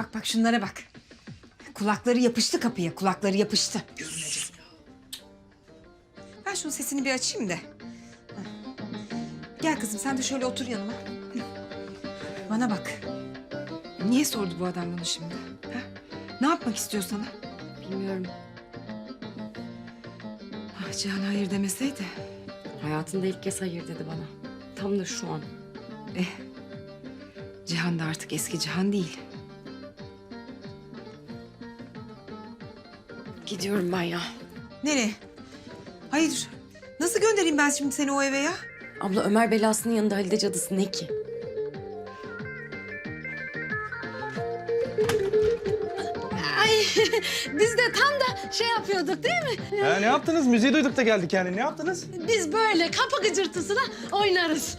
Bak bak şunlara bak. Kulakları yapıştı kapıya, kulakları yapıştı. Ben şunun sesini bir açayım da. Gel kızım sen de şöyle otur yanıma. Bana bak. Niye sordu bu adam bunu şimdi? Ha? Ne yapmak istiyor sana? Bilmiyorum. Ah Cihan hayır demeseydi. Hayatında ilk kez hayır dedi bana. Tam da şu an. Eh, Cihan da artık eski Cihan değil. Gidiyorum ben ya. Nereye? Hayır. Nasıl göndereyim ben şimdi seni o eve ya? Abla Ömer belasının yanında Halide cadısı ne ki? Ay biz de tam da şey yapıyorduk değil mi? Ha, ne yaptınız? Müziği duyduk da geldik yani. Ne yaptınız? Biz böyle kapı gıcırtısına oynarız.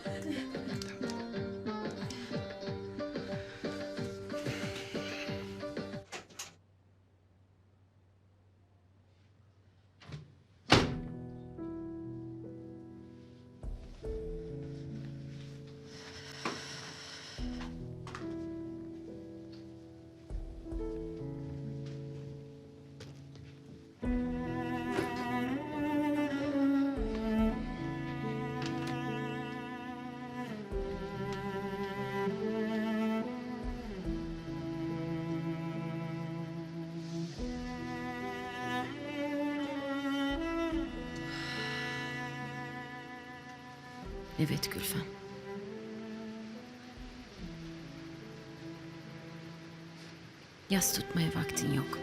Evet Gülfem. Yas tutmaya vaktin yok.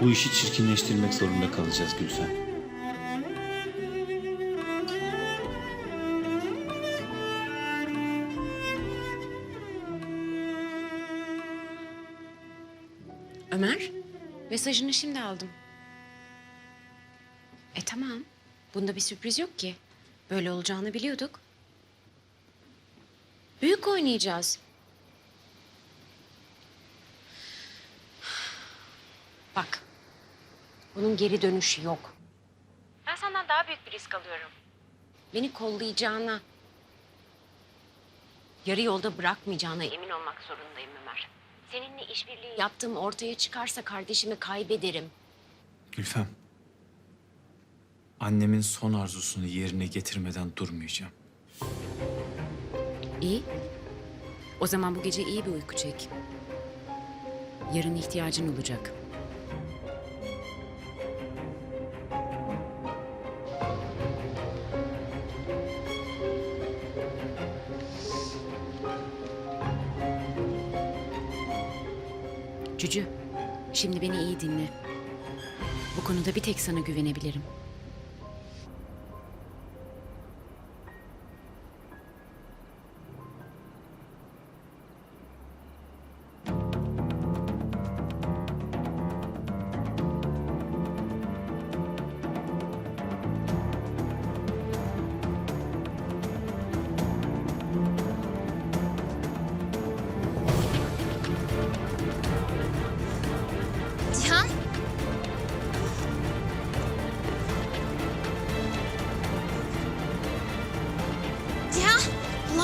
Bu işi çirkinleştirmek zorunda kalacağız Gülfem. Mesajını şimdi aldım. E tamam. Bunda bir sürpriz yok ki. Böyle olacağını biliyorduk. Büyük oynayacağız. Bak. Bunun geri dönüşü yok. Ben senden daha büyük bir risk alıyorum. Beni kollayacağına, yarı yolda bırakmayacağına emin olmak zorundayım Ömer. Seninle işbirliği yaptığım ortaya çıkarsa kardeşimi kaybederim. Gülfem. Annemin son arzusunu yerine getirmeden durmayacağım. İyi. O zaman bu gece iyi bir uyku çek. Yarın ihtiyacın olacak. Cücü, şimdi beni iyi dinle. Bu konuda bir tek sana güvenebilirim.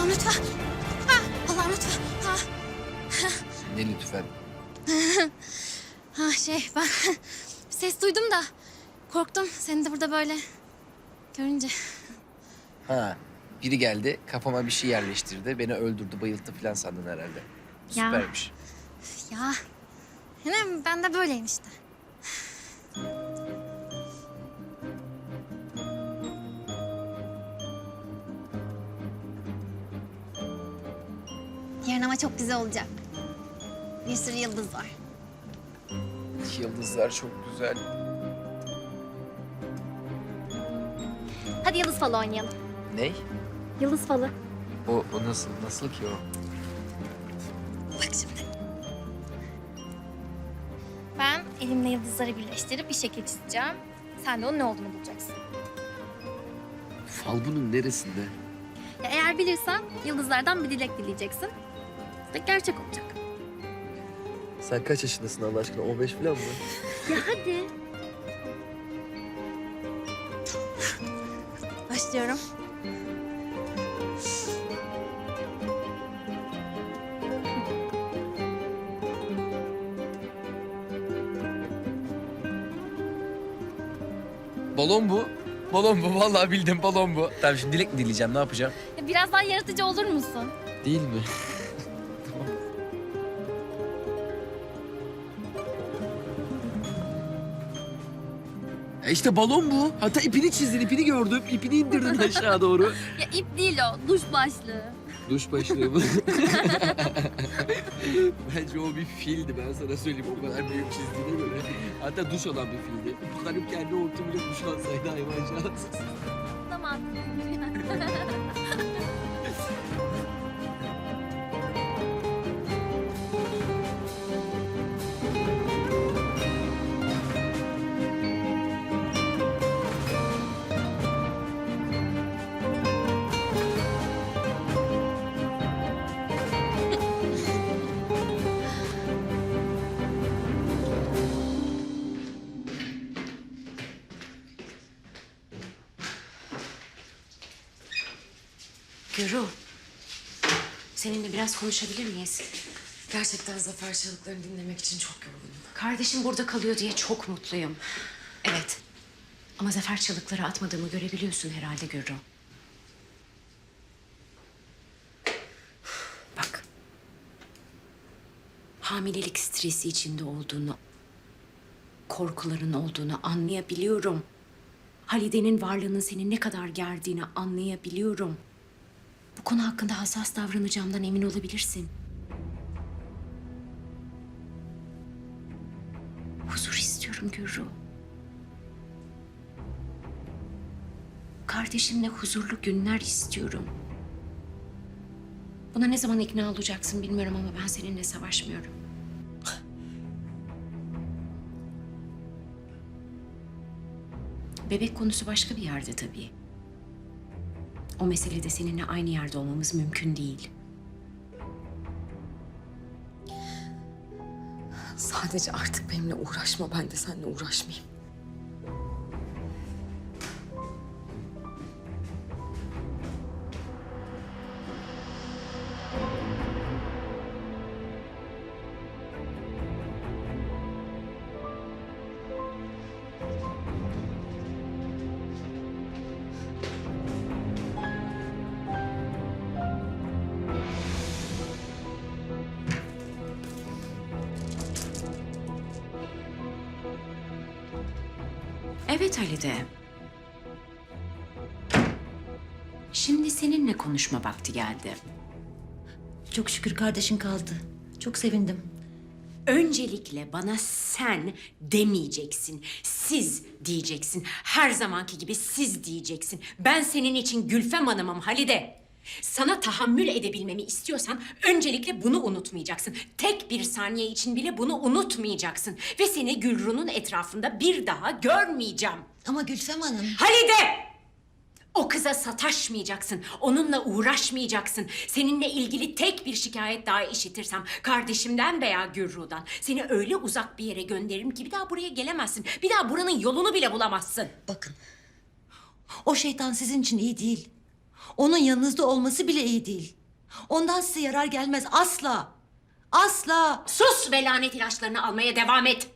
Allah'ım lütfen. Ha, Allah'ım lütfen. Ha, Ne lütfen. ha şey ben ses duydum da korktum seni de burada böyle görünce. Ha, biri geldi kafama bir şey yerleştirdi. Beni öldürdü, bayılttı falan sandın herhalde. Ya. Süpermiş. Ya yine ben de böyleyim işte. Ama çok güzel olacak. Bir sürü yıldız var. Yıldızlar çok güzel. Hadi yıldız falı oynayalım. Ney? Yıldız falı. O, o nasıl, nasıl ki o? Bak şimdi. Ben elimle yıldızları birleştirip bir şekil çizeceğim. Sen de onun ne olduğunu bulacaksın. Fal bunun neresinde? Ya eğer bilirsen yıldızlardan bir dilek dileyeceksin. Ve gerçek olacak. Sen kaç yaşındasın Allah aşkına? 15 falan mı? Ya hadi. Başlıyorum. Balon bu. Balon bu. Vallahi bildim balon bu. Tamam şimdi dilek mi dileyeceğim? Ne yapacağım? Ya biraz daha yaratıcı olur musun? Değil mi? E işte balon bu. Hatta ipini çizdin, ipini gördüm. İpini indirdin aşağı doğru. Ya ip değil o, duş başlığı. Duş başlığı mı? Bence o bir fildi ben sana söyleyeyim o kadar büyük çizdiğine göre. Hatta duş olan bir fildi. Tutarıp kendi hortumuyla duşlansaydı hayvancağız. Tamam. Gürü. Seninle biraz konuşabilir miyiz? Gerçekten zafer çalıklarını dinlemek için çok yorgunum. Kardeşim burada kalıyor diye çok mutluyum. Evet. Ama zafer çalıkları atmadığımı görebiliyorsun herhalde Gürü. Bak. Hamilelik stresi içinde olduğunu, korkuların olduğunu anlayabiliyorum. Halide'nin varlığının seni ne kadar gerdiğini anlayabiliyorum. Konu hakkında hassas davranacağımdan emin olabilirsin. Huzur istiyorum Gürru. Kardeşimle huzurlu günler istiyorum. Buna ne zaman ikna olacaksın bilmiyorum ama ben seninle savaşmıyorum. Bebek konusu başka bir yerde tabii. O meselede seninle aynı yerde olmamız mümkün değil. Sadece artık benimle uğraşma, ben de seninle uğraşmayayım. Evet Halide. Şimdi seninle konuşma vakti geldi. Çok şükür kardeşin kaldı. Çok sevindim. Öncelikle bana sen demeyeceksin. Siz diyeceksin. Her zamanki gibi siz diyeceksin. Ben senin için Gülfem Hanım'ım Halide. Sana tahammül edebilmemi istiyorsan öncelikle bunu unutmayacaksın. Tek bir saniye için bile bunu unutmayacaksın. Ve seni Gülru'nun etrafında bir daha görmeyeceğim. Ama Gülfem Hanım... Halide! O kıza sataşmayacaksın. Onunla uğraşmayacaksın. Seninle ilgili tek bir şikayet daha işitirsem kardeşimden veya Gürru'dan seni öyle uzak bir yere gönderirim ki bir daha buraya gelemezsin. Bir daha buranın yolunu bile bulamazsın. Bakın. O şeytan sizin için iyi değil. Onun yanınızda olması bile iyi değil. Ondan size yarar gelmez asla. Asla. Sus ve lanet ilaçlarını almaya devam et.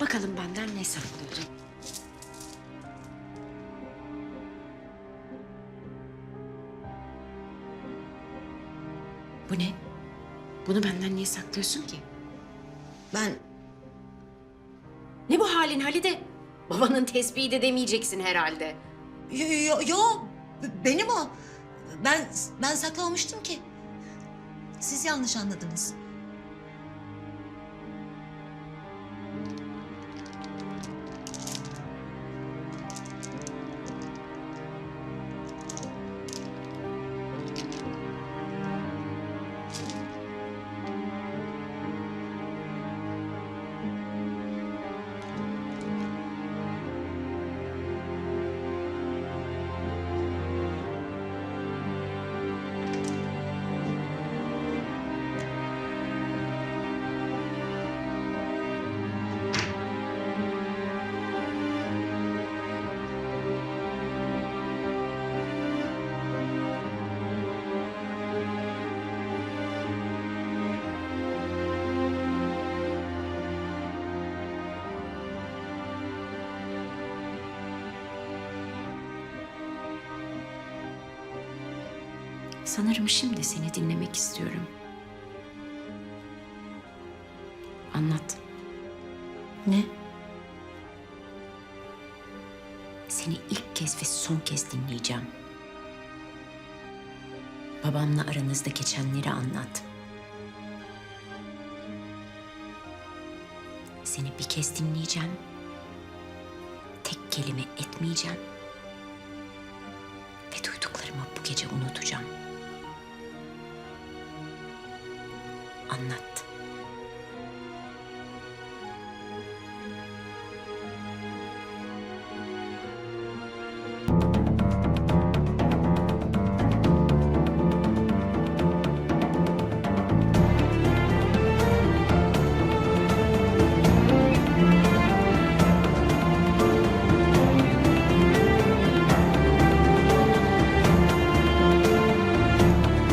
Bakalım benden ne saklıyorsun? Bu ne? Bunu benden niye saklıyorsun ki? Ben Ne bu halin Halide? Babanın tespihi de demeyeceksin herhalde. yo, yo, yo benim o. Ben ben saklamamıştım ki. Siz yanlış anladınız. Sanırım şimdi seni dinlemek istiyorum. Anlat. Ne? Seni ilk kez ve son kez dinleyeceğim. Babamla aranızda geçenleri anlat. Seni bir kez dinleyeceğim. Tek kelime etmeyeceğim. Ve duyduklarımı bu gece unutacağım.